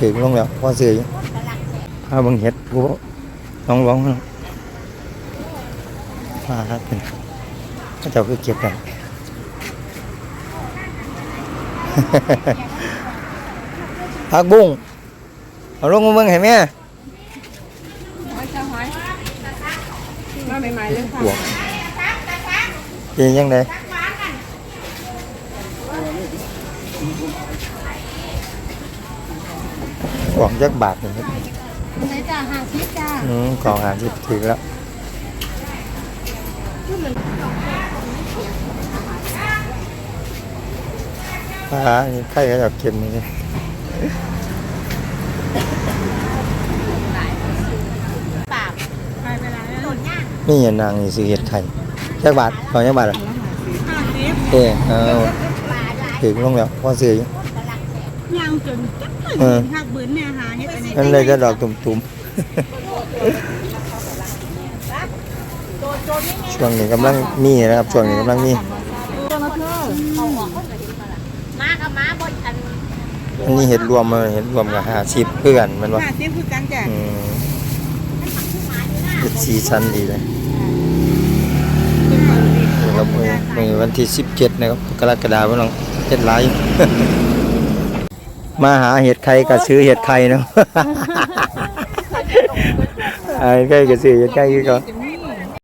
ถึงลงแล้วพอซื้ออยู่ถ้าเบังเห็ดกูน้องร้องมาครับเป็นเขาเจ้าคือเก็บกันผักบุ้งเอาลงมาเมืองให้แม่หอยจ้าหอยมาใหม่ๆเลยค่ะบวกเป็นยังไง กล่องจักบาทนี่ครับใช้จ้าห้าสิบจ้าอืมกล่องอาหารที่ถึงแล้วปลานี่ไข่ก็จะเค็มนี่ไปไปแล้วนี่อย่านางนี่ซื้อเห็ดไข่จักบาทกล่องจักบาทเหรอห้าสิบเอ้เอาถึงลงแล้วพอซื้ออ ยู่ย่างจนจักเออ หักบืนเนี่ยหาเฮ็ดอันนี้นั่นเลยจะดอกตุ่มๆ ช่วงนี้กำลังมีนะครับ ช่วงนี้กำลังมีตัวละเท่ามากับมาบนอันอันนี้เห็ดรวมมาเห็ดรวมกับหาชิปเพื่อนมันว่าห้าสิบคือกันจ้ะอืมเห็ดสีสันดีเลยนี่ครับมือมือวันที่สิบเจ็ดนะครับกรกฎาคมน้องเห็ดหลาย มาหาเห็ดไข่ก็ซื้อเห็ดไข่เนาะไอ้ไข่ก็ซื้อเห็ดไข่คือเขาจะมี